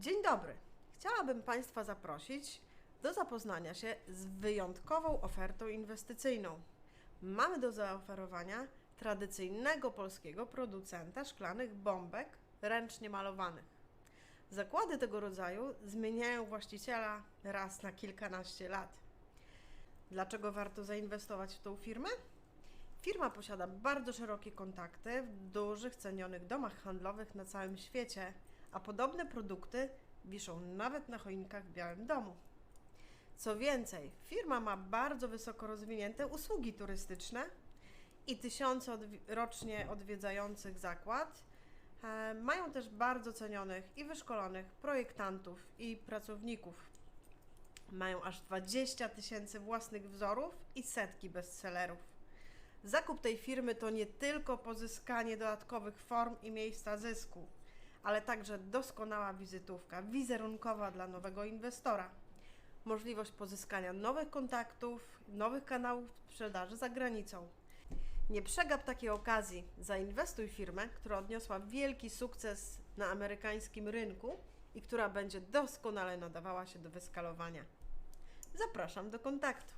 Dzień dobry. Chciałabym Państwa zaprosić do zapoznania się z wyjątkową ofertą inwestycyjną. Mamy do zaoferowania tradycyjnego polskiego producenta szklanych bombek ręcznie malowanych. Zakłady tego rodzaju zmieniają właściciela raz na kilkanaście lat. Dlaczego warto zainwestować w tą firmę? Firma posiada bardzo szerokie kontakty w dużych, cenionych domach handlowych na całym świecie, a podobne produkty wiszą nawet na choinkach w Białym Domu. Co więcej, firma ma bardzo wysoko rozwinięte usługi turystyczne i tysiące rocznie odwiedzających zakład. E, mają też bardzo cenionych i wyszkolonych projektantów i pracowników. Mają aż 20 tysięcy własnych wzorów i setki bestsellerów. Zakup tej firmy to nie tylko pozyskanie dodatkowych form i miejsca zysku, ale także doskonała wizytówka wizerunkowa dla nowego inwestora. Możliwość pozyskania nowych kontaktów, nowych kanałów sprzedaży za granicą. Nie przegap takiej okazji. Zainwestuj w firmę, która odniosła wielki sukces na amerykańskim rynku i która będzie doskonale nadawała się do wyskalowania. Zapraszam do kontaktu.